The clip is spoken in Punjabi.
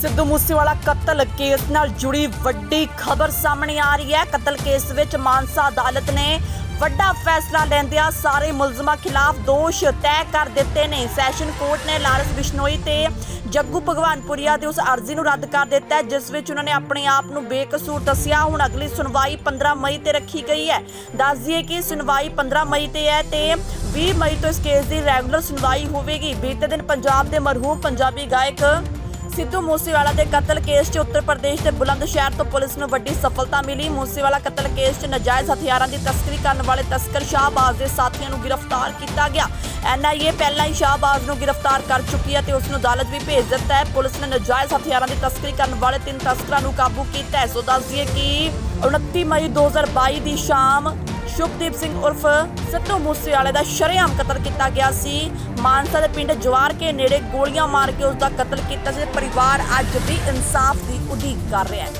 ਸਿੱਧੂ ਮੂਸੇਵਾਲਾ ਕਤਲ ਕੇਸ ਨਾਲ ਜੁੜੀ ਵੱਡੀ ਖਬਰ ਸਾਹਮਣੇ ਆ ਰਹੀ ਹੈ। ਕਤਲ ਕੇਸ ਵਿੱਚ ਮਾਨਸਾ ਅਦਾਲਤ ਨੇ ਵੱਡਾ ਫੈਸਲਾ ਲੈਂਦਿਆਂ ਸਾਰੇ ਮੁਲਜ਼ਮਾਂ ਖਿਲਾਫ ਦੋਸ਼ ਤੈਅ ਕਰ ਦਿੱਤੇ ਨੇ। ਸੈਸ਼ਨ ਕੋਰਟ ਨੇ ਲਾਰੈਂਸ ਬਿਸ਼ਨੋਈ ਤੇ ਜੱਗੂ ਭਗਵਾਨਪੁਰੀਆ ਦੀ ਉਸ ਅਰਜ਼ੀ ਨੂੰ ਰੱਦ ਕਰ ਦਿੱਤਾ ਜਿਸ ਵਿੱਚ ਉਹਨਾਂ ਨੇ ਆਪਣੇ ਆਪ ਨੂੰ ਬੇਕਸੂਰ ਦੱਸਿਆ। ਹੁਣ ਅਗਲੀ ਸੁਣਵਾਈ 15 ਮਈ ਤੇ ਰੱਖੀ ਗਈ ਹੈ। ਦੱਸ ਦਈਏ ਕਿ ਸੁਣਵਾਈ 15 ਮਈ ਤੇ ਹੈ ਤੇ 20 ਮਈ ਤੋਂ ਇਸ ਕੇਸ ਦੀ ਰੈਗੂਲਰ ਸੁਣਵਾਈ ਹੋਵੇਗੀ। ਬੀਤੇ ਦਿਨ ਪੰਜਾਬ ਦੇ ਮਰਹੂਮ ਪੰਜਾਬੀ ਗਾਇਕ ਸਿੱਧੂ ਮੂਸੇਵਾਲਾ ਦੇ ਕਤਲ ਕੇਸ 'ਚ ਉੱਤਰ ਪ੍ਰਦੇਸ਼ ਦੇ ਬੁਲੰਦ ਤੋਂ ਪੁਲਿਸ ਨੂੰ ਵੱਡੀ ਸਫਲਤਾ ਮਿਲੀ। ਮੂਸੇਵਾਲਾ ਕਤਲ ਕੇਸ 'ਚ ਨਜਾਇਜ਼ ਹਥਿਆਰਾਂ ਦੀ ਤਸਕਰੀ ਕਰਨ ਵਾਲੇ ਤਸਕਰ ਸ਼ਾਹਬਾਜ਼ ਦੇ ਸਾਥੀਆਂ ਨੂੰ ਗ੍ਰਿਫਤਾਰ ਕੀਤਾ ਗਿਆ। ਐਨਆਈਏ ਪਹਿਲਾਂ ਹੀ ਸ਼ਾਹਬਾਜ਼ ਨੂੰ ਗ੍ਰਿਫਤਾਰ ਕਰ ਚੁੱਕੀ ਹੈ ਤੇ ਉਸ ਨੂੰ ਅਦਾਲਤ ਵੀ ਭੇਜ ਦਿੱਤਾ ਹੈ। ਪੁਲਿਸ ਨੇ ਨਾਜਾਇਜ਼ ਹਥਿਆਰਾਂ ਦੀ ਤਸਕਰੀ ਕਰਨ ਵਾਲੇ ਤਿੰਨ ਤਸਕਰਾਂ ਨੂੰ ਕਾਬੂ ਕੀਤਾ ਹੈ। ਸੋ ਦੱਸ ਦਈਏ ਕਿ 29 ਮਈ 2022 ਦੀ ਸ਼ਾਮ ਸ਼ੁਭਦੀਪ ਸਿੰਘ ਉਰਫ ਸਿੱਧੂ ਮੂਸੇਵਾਲੇ ਦਾ ਸ਼ਰੇਆਮ ਕਤਲ ਕੀਤਾ ਗਿਆ ਸੀ। ਮਾਨਸਾ ਦੇ ਪਿੰਡ ਜਵਾਰ ਕੇ ਨੇੜੇ ਗੋਲੀਆਂ ਮਾਰ ਕੇ ਉਸ ਦਾ ਕਤਲ ਕੀਤਾ ਸੀ ਪਰਿਵਾਰ ਅੱਜ ਵੀ ਇਨਸਾਫ ਦੀ ਉਡੀਕ ਕਰ ਰਿਹਾ ਹੈ।